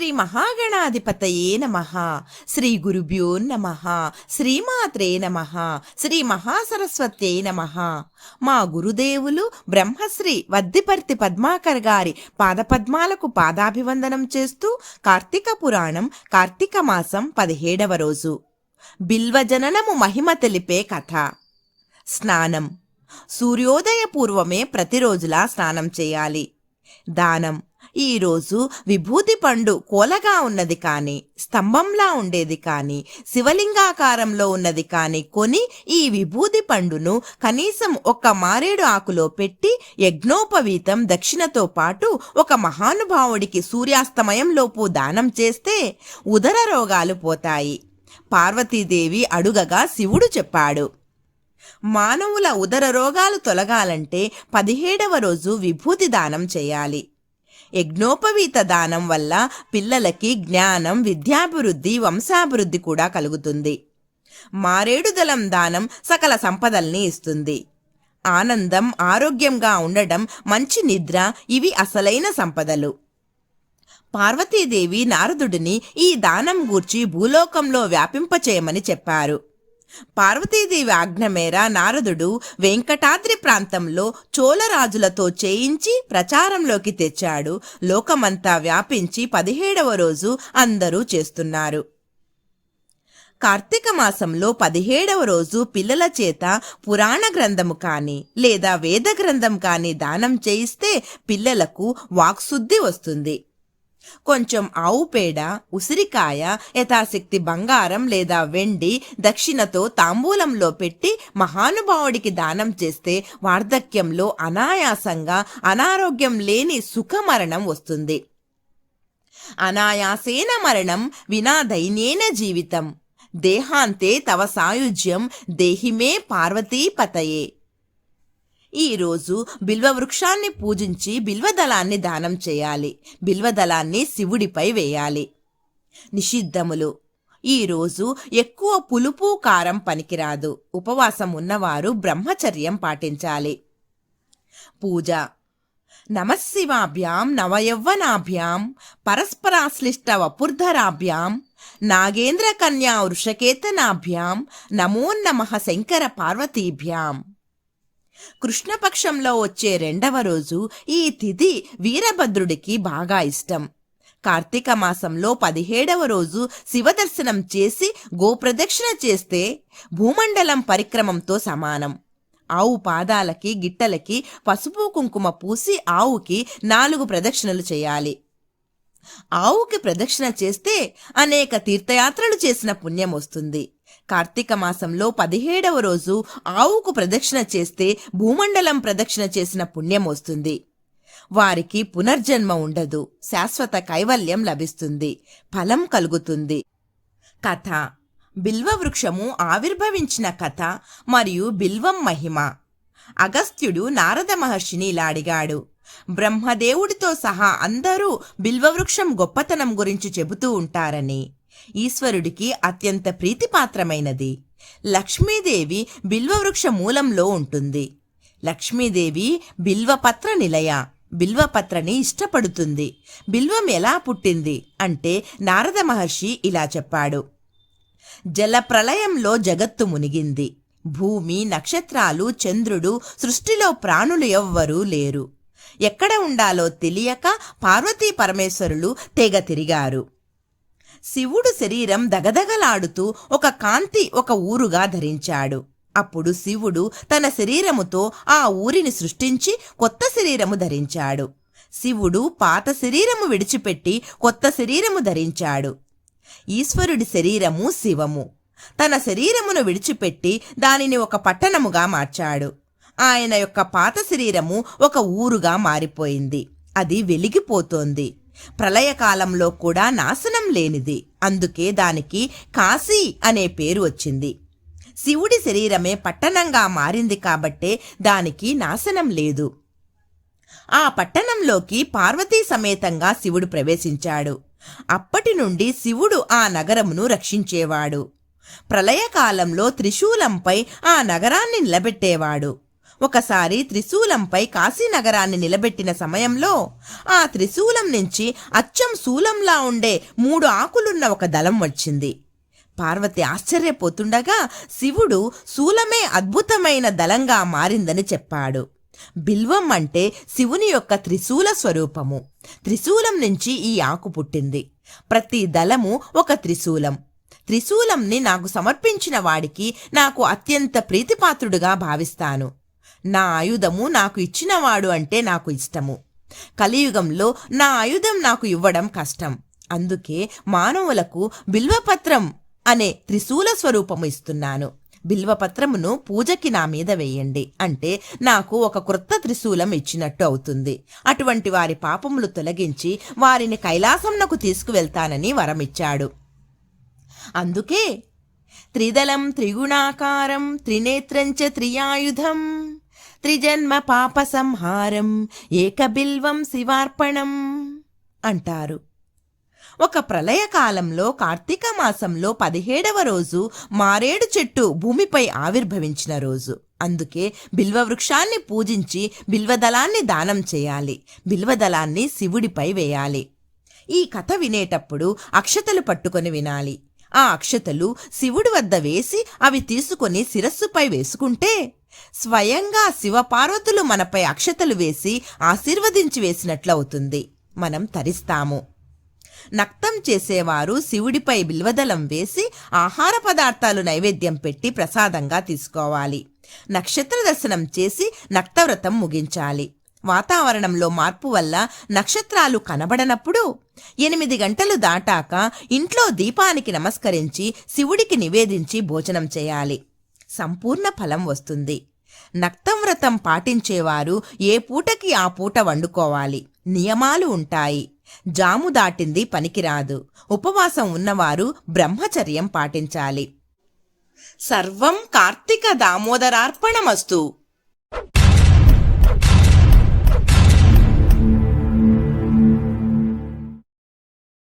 శ్రీ మహాగణాధిపతయే నమ. శ్రీ గురుభ్యో నమ. శ్రీమాత్రే నమ. శ్రీ మహాసరస్వత్యే నమ. మా గురుదేవులు బ్రహ్మశ్రీ వద్దిపర్తి పద్మాకర్ గారి పాదపద్మాలకు పాదాభివందనం చేస్తూ కార్తీక పురాణం కార్తీక మాసం పదిహేడవ రోజు. బిల్వజననము మహిమ తెలిపే కథ. స్నానం. సూర్యోదయ పూర్వమే ప్రతిరోజులా స్నానం చేయాలి. దానం. ఈరోజు విభూతి పండు కోలగా ఉన్నది కాని స్తంభంలా ఉండేది కాని శివలింగాకారంలో ఉన్నది కాని కొని ఈ విభూతి పండును కనీసం ఒక్క మారేడు ఆకులో పెట్టి యజ్ఞోపవీతం దక్షిణతో పాటు ఒక మహానుభావుడికి సూర్యాస్తమయంలోపు దానం చేస్తే ఉదర రోగాలు పోతాయి. పార్వతీదేవి అడుగగా శివుడు చెప్పాడు మానవుల ఉదర రోగాలు తొలగాలంటే పదిహేడవ రోజు విభూతి దానం చేయాలి. యజ్ఞోపవీత దానం వల్ల పిల్లలకి జ్ఞానం విద్యాభివృద్ధి వంశాభివృద్ధి కూడా కలుగుతుంది. మారేడుదలం దానం సకల సంపదల్ని ఇస్తుంది. ఆనందం ఆరోగ్యంగా ఉండడం మంచి నిద్ర ఇవి అసలైన సంపదలు. పార్వతీదేవి నారదుడిని ఈ దానం గూర్చి భూలోకంలో వ్యాపింపచేయమని చెప్పారు. పార్వతీదేవి ఆజ్ఞ మేర నారదుడు వెంకటాద్రి ప్రాంతంలో చోళరాజులతో చేయించి ప్రచారంలోకి తెచ్చాడు. లోకమంతా వ్యాపించి పదిహేడవ రోజు అందరూ చేస్తున్నారు. కార్తీక మాసంలో పదిహేడవ రోజు పిల్లల చేత పురాణ గ్రంథము కాని లేదా వేద గ్రంథం కాని దానం చేయిస్తే పిల్లలకు వాక్శుద్ధి వస్తుంది. కొంచెం ఆవు పేడ ఉసిరికాయ యథాశక్తి బంగారం లేదా వెండి దక్షిణతో తాంబూలంలో పెట్టి మహానుభావుడికి దానం చేస్తే వార్ధక్యంలో అనాయాసంగా అనారోగ్యం లేని సుఖమరణం వస్తుంది. అనాయాసేన మరణం వినా దైన్యేన జీవితం. దేహాంతే తవ సాయుజ్యం దేహిమే పార్వతీ పతయే ఈరోజు బిల్వవృక్షాన్ని పూజించి బిల్వదళాన్ని దానం చేయాలి. బిల్వదళాన్ని శివుడిపై వేయాలి. నిషిద్ధములు. ఈరోజు ఎక్కువ పులుపు కారం పనికిరాదు. ఉపవాసం ఉన్నవారు బ్రహ్మచర్యం పాటించాలి. పూజ. నమశివాభ్యాం నవయవ్వనాభ్యాం పరస్పరాశ్లిష్ట వపుర్ధరాభ్యాం నాగేంద్ర కన్యా వృషకేతనాభ్యాం నమో నమ శంకర పార్వతీభ్యాం. కృష్ణపక్షంలో వచ్చే రెండవ రోజు ఈ తిథి వీరభద్రుడికి బాగా ఇష్టం. కార్తీక మాసంలో పదిహేడవ రోజు శివదర్శనం చేసి గోప్రదక్షిణ చేస్తే భూమండలం పరిక్రమంతో సమానం. ఆవు పాదాలకి గిట్టలకి పసుపు కుంకుమ పూసి ఆవుకి నాలుగు ప్రదక్షిణలు చేయాలి. ఆవుకి ప్రదక్షిణ చేస్తే అనేక తీర్థయాత్రలు చేసిన పుణ్యం వస్తుంది. కార్తీక మాసంలో పదిహేడవ రోజు ఆవుకు ప్రదక్షిణ చేస్తే భూమండలం ప్రదక్షిణ చేసిన పుణ్యం వస్తుంది. వారికి పునర్జన్మ ఉండదు. శాశ్వత కైవల్యం లభిస్తుంది. ఫలం కలుగుతుంది. కథ. బిల్వవృక్షము ఆవిర్భవించిన కథ మరియు బిల్వం మహిమ. అగస్త్యుడు నారద మహర్షిని ఇలా అడిగాడు. బ్రహ్మదేవుడితో సహా అందరూ బిల్వవృక్షం గొప్పతనం గురించి చెబుతూ ఉంటారని. ఈశ్వరుడికి అత్యంత ప్రీతిపాత్రమైనది లక్ష్మీదేవి బిల్వవృక్ష మూలంలో ఉంటుంది. లక్ష్మీదేవి బిల్వపత్ర నిలయ. బిల్వపత్రని ఇష్టపడుతుంది. బిల్వం ఎలా పుట్టింది అంటే నారద మహర్షి ఇలా చెప్పాడు. జలప్రలయంలో జగత్తు మునిగింది. భూమి నక్షత్రాలు చంద్రుడు సృష్టిలో ప్రాణులు ఎవ్వరూ లేరు. ఎక్కడ ఉండాలో తెలియక పార్వతీ పరమేశ్వరులు తెగ తిరిగారు. శివుడు శరీరం దగదగలాడుతూ ఒక కాంతి ఒక ఊరుగా ధరించాడు. అప్పుడు శివుడు తన శరీరముతో ఆ ఊరిని సృష్టించి కొత్త శరీరము ధరించాడు. శివుడు పాత శరీరము విడిచిపెట్టి కొత్త శరీరము ధరించాడు. ఈశ్వరుడి శరీరము శివము. తన శరీరమును విడిచిపెట్టి దానిని ఒక పట్టణముగా మార్చాడు. ఆయన యొక్క పాత శరీరము ఒక ఊరుగా మారిపోయింది. అది వెలిగిపోతోంది. ప్రళయకాలంలో కూడా నాశనం లేనిది. అందుకే దానికి కాశీ అనే పేరు వచ్చింది. శివుడి శరీరమే పట్టణంగా మారింది కాబట్టే దానికి నాశనం లేదు. ఆ పట్టణంలోకి పార్వతీ సమేతంగా శివుడు ప్రవేశించాడు. అప్పటి నుండి శివుడు ఆ నగరమును రక్షించేవాడు. ప్రళయకాలంలో త్రిశూలంపై ఆ నగరాన్ని నిలబెట్టేవాడు. ఒకసారి త్రిశూలంపై కాశీనగరాన్ని నిలబెట్టిన సమయంలో ఆ త్రిశూలం నుంచి అచ్చం శూలంలా ఉండే మూడు ఆకులున్న ఒక దళం వచ్చింది. పార్వతి ఆశ్చర్యపోతుండగా శివుడు శూలమే అద్భుతమైన దళంగా మారిందని చెప్పాడు. బిల్వం అంటే శివుని యొక్క త్రిశూల స్వరూపము. త్రిశూలం నుంచి ఈ ఆకు పుట్టింది. ప్రతి దళము ఒక త్రిశూలం. త్రిశూలంని నాకు సమర్పించిన వాడికి నాకు అత్యంత ప్రీతిపాత్రుడుగా భావిస్తాను. నా ఆయుధము నాకు ఇచ్చినవాడు అంటే నాకు ఇష్టము. కలియుగంలో నా ఆయుధం నాకు ఇవ్వడం కష్టం. అందుకే మానవులకు బిల్వపత్రం అనే త్రిశూల స్వరూపము ఇస్తున్నాను. బిల్వపత్రమును పూజకి నా మీద వేయండి. అంటే నాకు ఒక క్రొత్త త్రిశూలం ఇచ్చినట్టు అవుతుంది. అటువంటి వారి పాపములు తొలగించి వారిని కైలాసంనకు తీసుకువెళ్తానని వరమిచ్చాడు. అందుకే త్రిదళం త్రిగుణాకారం త్రినేత్రంచ త్రియాయుధం త్రిజన్మ పాప సంహారం ఏకబిల్వం శివార్పణం అంటారు. ఒక ప్రళయకాలంలో కార్తీక మాసంలో పదిహేడవ రోజు మారేడు చెట్టు భూమిపై ఆవిర్భవించిన రోజు. అందుకే బిల్వ వృక్షాన్ని పూజించి బిల్వదళాన్ని దానం చేయాలి. బిల్వదళాన్ని శివుడిపై వేయాలి. ఈ కథ వినేటప్పుడు అక్షతలు పట్టుకొని వినాలి. ఆ అక్షతలు శివుడి వద్ద వేసి అవి తీసుకొని శిరస్సుపై వేసుకుంటే స్వయంగా శివపార్వతులు మనపై అక్షతలు వేసి ఆశీర్వదించి వేసినట్లవుతుంది. మనం తరిస్తాము. నక్తం చేసేవారు శివుడిపై బిల్వదలం వేసి ఆహార పదార్థాలు నైవేద్యం పెట్టి ప్రసాదంగా తీసుకోవాలి. నక్షత్ర దర్శనం చేసి నక్తవ్రతం ముగించాలి. వాతావరణంలో మార్పు వల్ల నక్షత్రాలు కనబడనప్పుడు ఎనిమిది గంటలు దాటాక ఇంట్లో దీపానికి నమస్కరించి శివుడికి నివేదించి భోజనం చేయాలి. సంపూర్ణ ఫలం వస్తుంది. నక్తం వ్రతం పాటించేవారు ఏ పూటకి ఆ పూట వండుకోవాలి. నియమాలు ఉంటాయి. జాము దాటింది పనికిరాదు. ఉపవాసం ఉన్నవారు బ్రహ్మచర్యం పాటించాలి. సర్వం కార్తీక దామోదరార్పణమస్తు.